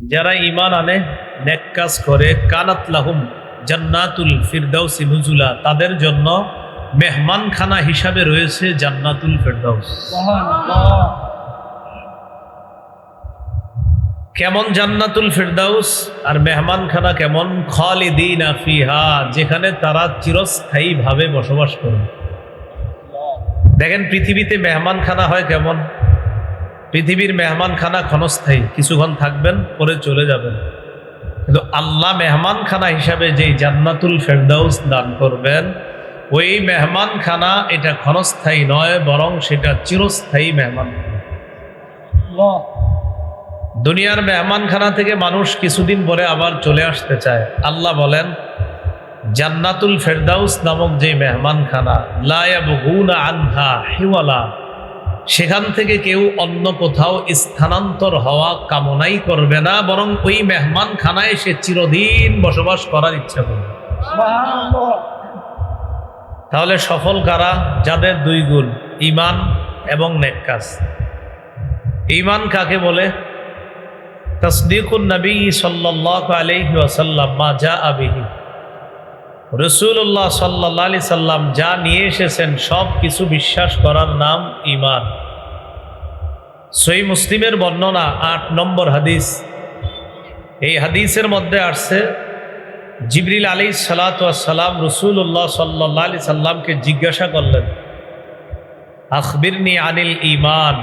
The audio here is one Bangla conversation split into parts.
যারা ইমান আনে, নেক কাজ করে, কানাত লাহুম জান্নাতুল ফিরদাউসি নুজুলা, তাদের জন্য মেহমানখানা হিসাবে রয়েছে জান্নাতুল ফিরদাউস। কেমন জান্নাতুল ফিরদাউস আর মেহমানখানা কেমন? খালিদিন ফিহা, যেখানে তারা চিরস্থায়ী ভাবে বসবাস করে। দেখেন, পৃথিবীতে মেহমানখানা হয় কেমন? পৃথিবীর মেহমানখানা ক্ষণস্থায়ী। কিছুক্ষণ থাকবেন পরে চলে যাবেন। কিন্তু আল্লাহ মেহমানখানা হিসাবে যেই জান্নাতুল ফেরদাউস দান করবেন ওই মেহমানখানা এটা ক্ষণস্থায়ী নয় বরং সেটা চিরস্থায়ী মেহমান। দুনিয়ার মেহমানখানা থেকে মানুষ কিছুদিন পরে আবার চলে আসতে চায়। আল্লাহ বলেন জান্নাতুল ফেরদাউস নামক যে মেহমানখানা লায়াবগুনা আনহা হিওয়ালা সেখান থেকে কেউ অন্য কোথাও স্থানান্তর হওয়া কামনাই করবে না বরং ওই মেহমান খানায় সে চিরদিন বসবাস করার ইচ্ছা করবে। তাহলে সফল কারা? যাদের দুই গুণ ইমান এবং নেককাস ইমান কাকে বলে? তসদিকুন নবী সাল্লাহ আলহি মা যা আবিহি রসুল্লাহ সাল্লাহ আলি সাল্লাম যা নিয়ে এসেছেন সব কিছু বিশ্বাস করার নাম ইমান সই মুসলিমের বর্ণনা আট নম্বর হাদিস। এই হাদিসের মধ্যে আসছে, জিবরিল আলী সালাতাম রসুল্লাহ সাল্লাহ আলি সাল্লামকে জিজ্ঞাসা করলেন, আখবিরনি আনিল ইমান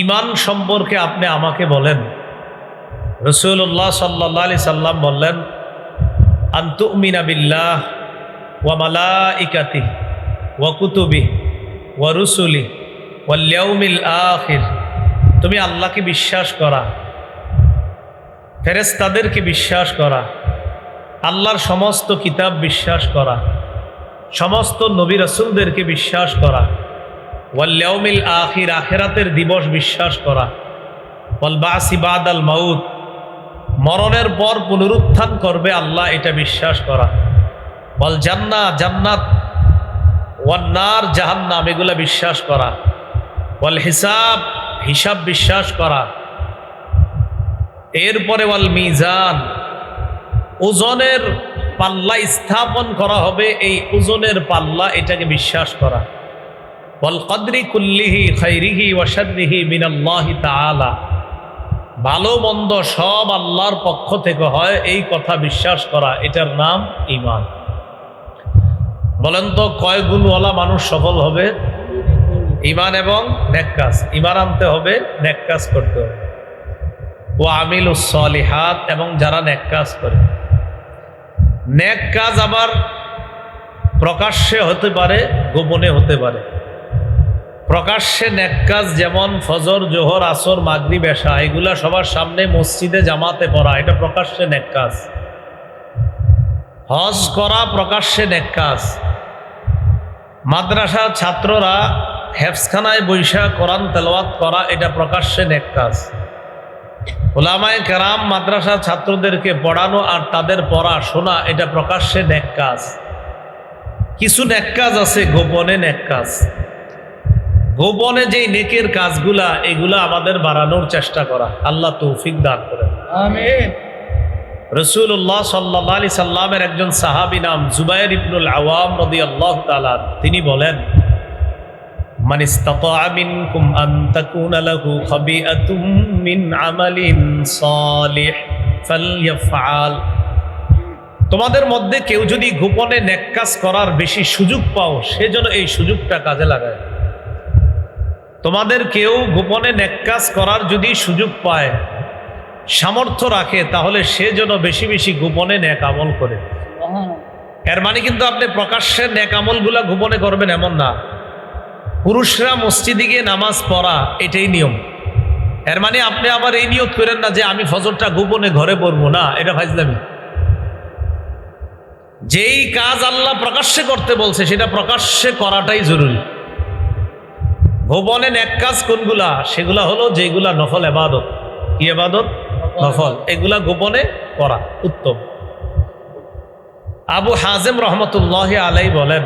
ইমান সম্পর্কে আপনি আমাকে বলেন। রসুল্লাহ সাল্লাহ আলি সাল্লাম বললেন আন্তুমিনা বিল্লাহ ওয়ামালা ইকাতি ওয়া কুতুবি ওয়া রুসুলি ওয়াল্যাউমিল আখির, তুমি আল্লাহকে বিশ্বাস করা। ফেরেস্তাদেরকে বিশ্বাস করা। আল্লাহর সমস্ত কিতাব বিশ্বাস করা। সমস্ত নবী রসুলদেরকে বিশ্বাস করা। ওয়াল্যাউমিল আখির, আখেরাতের দিবস বিশ্বাস করা। ওয়ালবাসিবাদ আল মাউদ মরণের পর পুনরুত্থান করবে আল্লাহ, এটা বিশ্বাস করা। বল জান্না জান্নাত ওয়ান্নার জাহান্নাম, এগুলা বিশ্বাস করা। বল হিসাব হিসাব বিশ্বাস করা। এরপরে ওয়াল মিজান, ওজনের পাল্লা স্থাপন করা হবে, এই ওজনের পাল্লা এটাকে বিশ্বাস করা। বল কদরি কুল্লিহি খৈরিহি ওয়াসাদিহি মিনাল্লাহি তাআলা। ভালো মন্দ সব আল্লাহর পক্ষ থেকে হয়, এই কথা বিশ্বাস করা, এটার নাম ইমান বলেন তো, কয় গুণওয়ালা মানুষ সফল হবে? ইমান এবং নেককাজ ইমান আনতে হবে নেককাজ করতে হবে। ও আমিল উসলিহাত এবং যারা নেককাজ করে। নেক কাজ আবার প্রকাশ্যে হতে পারে, গোপনে হতে পারে। প্রকাশ্যে নেককাজ যেমন ফজর, জোহর, আসর মাগরি বেশা এগুলা সবার সামনে মসজিদে জামাতে পড়া, এটা প্রকাশ্যে নেককাজ হজ করা প্রকাশ্যে নেককাজ মাদ্রাসার ছাত্ররা হেফসখানায় বৈশা কোরআন তেলাওয়াত করা এটা প্রকাশ্যে নেক কাজ। ওলামায় কেরাম মাদ্রাসা ছাত্রদেরকে পড়ানো আর তাদের পড়া শোনা এটা প্রকাশ্যে নেক কাজ। কিছু নেক কাজ আছে গোপনে নেককাজ গোপনে যেই নেকের কাজগুলা এগুলা আমাদের বাড়ানোর চেষ্টা করা। আল্লাহ তৌফিক দান করে রসুল্লাহ সাল্লাহ আলি সাল্লামের একজন সাহাবি নাম জুবাইর ইবনুল আওয়াম নদী আল্লাহ তালান তিনি বলেন من استطاع منكم أن تكون له خبيئة من عمل صالح فليفعل তোমাদের মধ্যে কেউ যদি গোপনে নেককাজ করার বেশি সুযোগ পাও সেজন্য এই সুযোগটা কাজে লাগায় তোমাদের কেউ গোপনে নেককাজ করার যদি সুযোগ পায় সামর্থ্য রাখে তাহলে সে যেন বেশি বেশি গোপনে ন্যাক আমল করে এর মানে কিন্তু আপনি প্রকাশ্যের ন্যাক আমলগুলা গোপনে করবেন এমন না পুরুষরা মসজিদে গিয়ে নামাজ পড়া, এটাই নিয়ম। এর মানে আপনি আবার এই নিয়ত করেন না যে আমি ফজরটা গোপনে ঘরে পড়ব। না, এটা ফাইজলামি যেই কাজ আল্লাহ প্রকাশ্যে করতে বলছে, সেটা প্রকাশ্যে করাটাই জরুরি। গোপনে এক কাজ কোনগুলা? সেগুলা হলো যেগুলা নফল এবাদত। কি এবাদত? নফল। এগুলা গোপনে করা উত্তম। আবু হাজেম রহমতুল্লাহ আলাই বলেন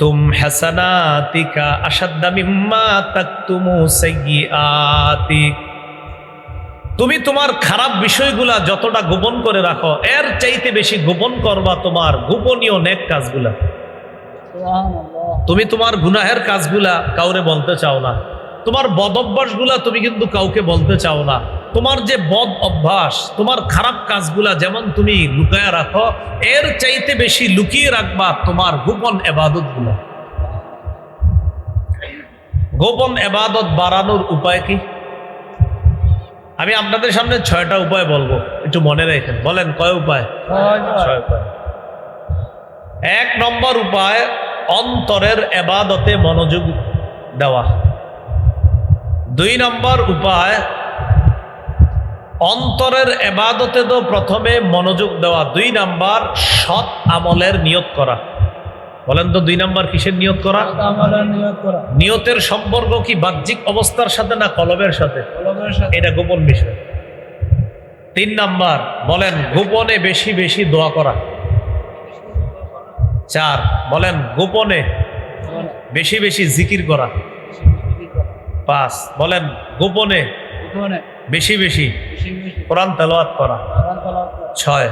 উক্তুম হাসানাতিকা আসাদ্দা মিম্মা তাকতুমু সাইয়্যাতিক তুমি তোমার খারাপ বিষয়গুলা যতটা গোপন করে রাখো এর চাইতে বেশি গোপন করবা তোমার গোপনীয় নেক কাজগুলা। তুমি তোমার গুনাহের কাজগুলা কাউরে বলতে চাও না। তোমার বদ অভ্যাসগুলা তুমি কিন্তু কাউকে বলতে চাও না। তোমার যে বদ অভ্যাস তোমার খারাপ কাজগুলা যেমন তুমি লুকায়া রাখো এর চাইতে বেশি লুকিয়ে রাখবা তোমার গোপন এবাদতগুলা গোপন এবাদত বাড়ানোর উপায় কি? আমি আপনাদের সামনে ছয়টা উপায় বলব একটু মনে রাখেন। বলেন কয় উপায়। ছয় উপায়। এক নম্বর উপায় অন্তরের এবাদতে মনোযোগ দেওয়া। দুই নম্বর উপায় অন্তরের এবাদতে তো প্রথমে মনোযোগ দেওয়া। দুই নাম্বার সৎ আমলের নিয়ত করা। বলেন তো দুই নাম্বার কিসের নিয়ত করা? নিয়তের সম্পর্ক কি বাহ্যিক অবস্থার সাথে না কলবের সাথে? এটা গোপন বিষয়। তিন নাম্বার বলেন গোপনে বেশি বেশি দোয়া করা। চার বলেন গোপনে। বেশি বেশি জিকির করা। পাঁচ বলেন গোপনে? বেশি বেশি? কোরআন তেলাওয়াত করা। ছয়।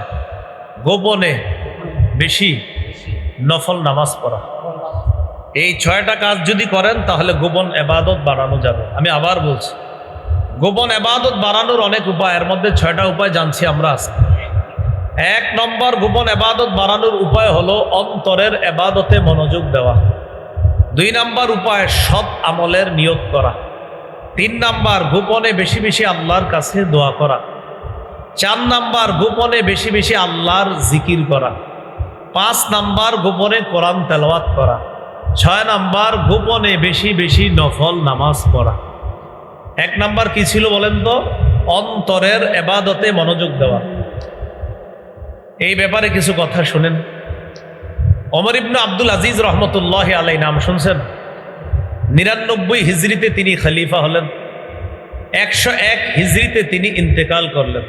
গোপনে? বেশি? বেশি। নফল নামাজ পড়া। এই ছয়টা কাজ যদি করেন তাহলে গোপন এবাদত বাড়ানো যাবে। আমি আবার বলছি গোপন এবাদত বাড়ানোর অনেক উপায় এর মধ্যে ছয়টা উপায় জানছি আমরা আজকে। এক নম্বর গোপন এবাদত বাড়ানোর উপায় হলো অন্তরের এবাদতে মনোযোগ দেওয়া। দুই নম্বর উপায় সৎ আমলের নিয়োগ করা। তিন নাম্বার, গোপনে বেশি বেশি আল্লাহর কাছে দোয়া করা। চার নাম্বার, গোপনে বেশি বেশি আল্লাহর জিকির করা। পাঁচ নাম্বার, গোপনে কোরআন তেলাওয়াত করা। ছয় নাম্বার, গোপনে বেশি বেশি নফল নামাজ পড়া। এক নাম্বার কি ছিল বলেন তো? অন্তরের এবাদতে মনোযোগ দেওয়া। এই ব্যাপারে কিছু কথা শুনেন। অমর ইবনু আব্দুল আজিজ রহমতুল্লাহ আলাই নাম শুনছেন? নিরানব্বই হিজড়িতে তিনি খলিফা হলেন। একশো এক হিজড়িতে তিনি ইন্তেকাল করলেন।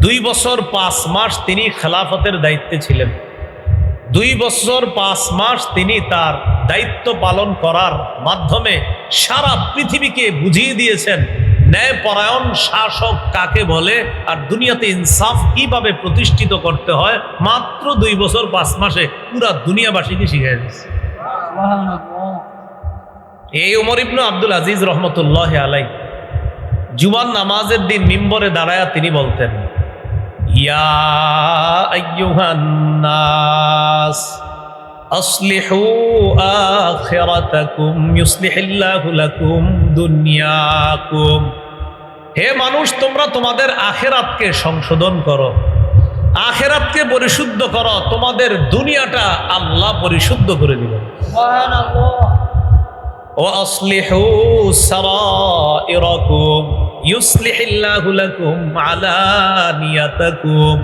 দুই বছর পাঁচ মাস তিনি খেলাফতের দায়িত্বে ছিলেন। দুই বছর পাঁচ মাস তিনি তার দায়িত্ব পালন করার মাধ্যমে সারা পৃথিবীকে বুঝিয়ে দিয়েছেন, ন্যায়পরায়ণ শাসক কাকে বলে আর দুনিয়াতে ইনসাফ কীভাবে প্রতিষ্ঠিত করতে হয়। মাত্র দুই বছর পাঁচ মাসে পুরা দুনিয়াবাসীকে শিখিয়ে দিয়েছে। এই উমর ইবনু আব্দুল আজিজ রহমতুল্লাহ আলাই জুবান নামাজের দিন মিম্বরে দাঁড়ায়া তিনি বলতেন হে মানুষ, তোমরা তোমাদের আখেরাতকে সংশোধন করো, আখেরাতকে পরিশুদ্ধ করো, তোমাদের দুনিয়াটা আল্লাহ পরিশুদ্ধ করে সুবহানাল্লাহ। وأصلحوا سرائركم يصلح الله لكم علانيتكم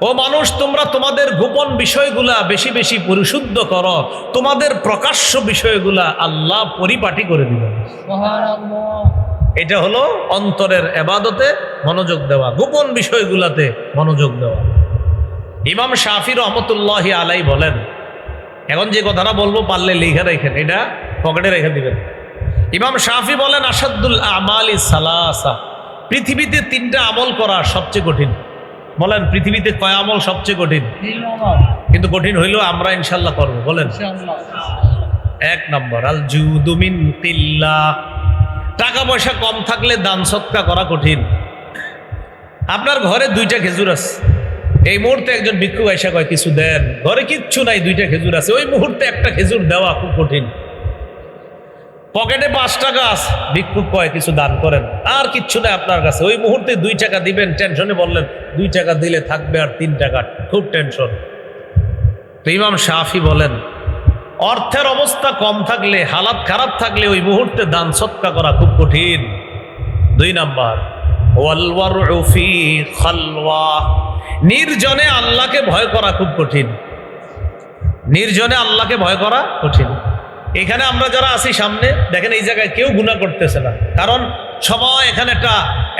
ও মানুষ তোমরা তোমাদের গোপন বিষয়গুলা বেশি বেশি পরিশুদ্ধ করো তোমাদের প্রকাশ্য বিষয়গুলা আল্লাহ পরিপাটি করে দিবেন সুবহানাল্লাহ। এটা হলো অন্তরের এবাদতে মনোযোগ দেওয়া গোপন বিষয়গুলাতে মনোযোগ দেওয়া ইমাম শাফি রহমতুল্লাহ আলাই বলেন এখন যে কথাটা বলবো পারলে লিখে রেখেন এটা পকেটে রেখে দিবেন। ইমাম শাফি বলেন আসাদুল আমালি সালাসা। পৃথিবীতে তিনটা আমল করা সবচেয়ে কঠিন। বলেন, পৃথিবীতে কয় আমল সবচেয়ে কঠিন? কিন্তু কঠিন হইলেও আমরা ইনশাল্লাহ করব, বলেন। এক নম্বর আল জুদুমিন তিল্লা টাকা পয়সা কম থাকলে দান সৎকা করা কঠিন। আপনার ঘরে দুইটা খেজুর আছে। এই মুহূর্তে একজন ভিক্ষু আইসা কয়, কিছু দেন। ঘরে কিচ্ছু নাই, দুইটা খেজুর আছে। ওই মুহূর্তে একটা খেজুর দেওয়া খুব কঠিন। পকেটে পাঁচ টাকা আছে। ভিক্ষুক কয় কিছু দান করেন? আর কিচ্ছু নাই আপনার কাছে। ওই মুহূর্তে দুই টাকা দিবেন টেনশনে বললেন দুই টাকা দিলে থাকবে আর তিন টাকা। খুব টেনশন। তো ইমাম শাফি বলেন অর্থের অবস্থা কম থাকলে হালাত খারাপ থাকলে ওই মুহূর্তে দান সৎকা করা খুব কঠিন। দুই নাম্বার নির্জনে আল্লাহকে ভয় করা খুব কঠিন। নির্জনে আল্লাহকে ভয় করা কঠিন। এখানে আমরা যারা আছি সামনে, দেখেন এই জায়গায় কেউ গুণা করতেছে না। কারণ সবাই এখানে একটা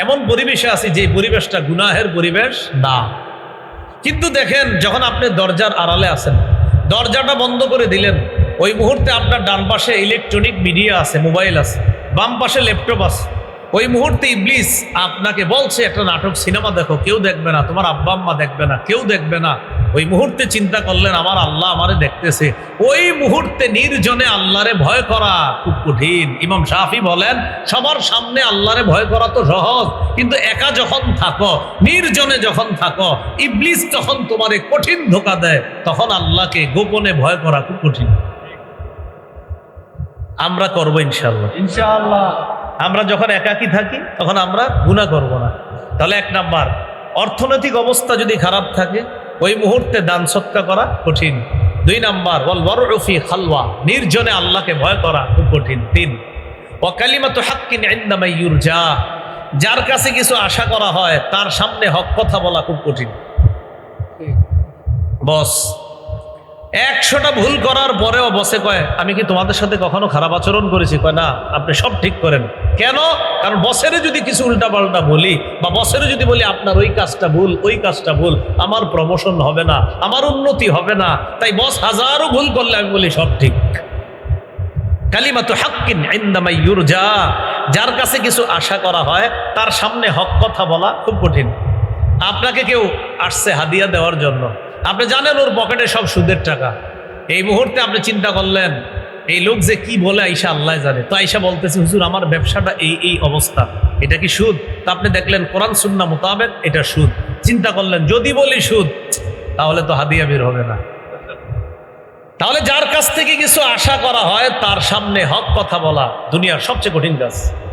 এমন পরিবেশে আছি যে পরিবেশটা গুনাহের পরিবেশ না। কিন্তু দেখেন, যখন আপনি দরজার আড়ালে আছেন, দরজাটা বন্ধ করে দিলেন, ওই মুহূর্তে আপনার ডান পাশে ইলেকট্রনিক মিডিয়া আছে মোবাইল আছে, বাম পাশে ল্যাপটপ আছে। ওই মুহূর্তে ইবলিস আপনাকে বলছে, একটা নাটক সিনেমা দেখো, কেউ দেখবে না, তোমার আব্বা আম্মা দেখবে না, কেউ দেখবে না। ওই মুহূর্তে চিন্তা করলেন, আমার আল্লাহ আমারে দেখতেছে। ওই মুহূর্তে নির্জনে আল্লাহরে ভয় করা খুব কঠিন। ইমাম শাফি বলেন, সবার সামনে আল্লাহরে ভয় করা তো সহজ, কিন্তু একা যখন থাকো, নির্জনে যখন থাকো, ইবলিস যখন তোমারে কঠিন ধোকা দেয়, তখন আল্লাহকে গোপনে ভয় করা খুব কঠিন। আমরা করব ইনশাল্লাহ ইনশাআল্লাহ। আমরা যখন একাকি থাকি তখন আমরা গুণা করব না। তাহলে এক নাম্বার অর্থনৈতিক অবস্থা যদি খারাপ থাকে ওই মুহূর্তে দান সৎকা করা কঠিন। দুই নাম্বার বল রফি খালওয়া নির্জনে আল্লাহকে ভয় করা খুব কঠিন। তিন ওয়াকালিমা তো হাক্কিন যা যার কাছে কিছু আশা করা হয় তার সামনে হক কথা বলা খুব কঠিন। বস একশোটা ভুল করার পরেও বসে কয়, আমি কি তোমাদের সাথে কখনো খারাপ আচরণ করেছি? কয়, না, আপনি সব ঠিক করেন। কেন? কারণ বসের যদি কিছু উল্টাপাল্টা বলি বা বসের যদি বলি, আপনার ওই কাজটা ভুল, ওই কাজটা ভুল, আমার প্রমোশন হবে না, আমার উন্নতি হবে না। তাই বস হাজারো ভুল করলে আমি বলি, সব ঠিক। কালিমা তো হাক্কিন যা যার কাছে কিছু আশা করা হয়, তার সামনে হক কথা বলা খুব কঠিন। আপনাকে কেউ আসছে হাদিয়া দেওয়ার জন্য। আপনি জানেন ওর পকেটে সব সুদের টাকা। এই মুহূর্তে আপনি চিন্তা করলেন, এই লোক যে কি বলে আইসা আল্লাহ জানে। তো আইসা বলতেছে, হুজুর, আমার ব্যবসাটা এই এই অবস্থা। এটা কি সুদ? তা আপনি দেখলেন, কোরআন সুন্না মোতাবেক এটা সুদ। চিন্তা করলেন, যদি বলি সুদ, তাহলে তো হাদিয়া বের হবে না। তাহলে যার কাছ থেকে কিছু আশা করা হয়, তার সামনে হক কথা বলা দুনিয়ার সবচেয়ে কঠিন কাজ।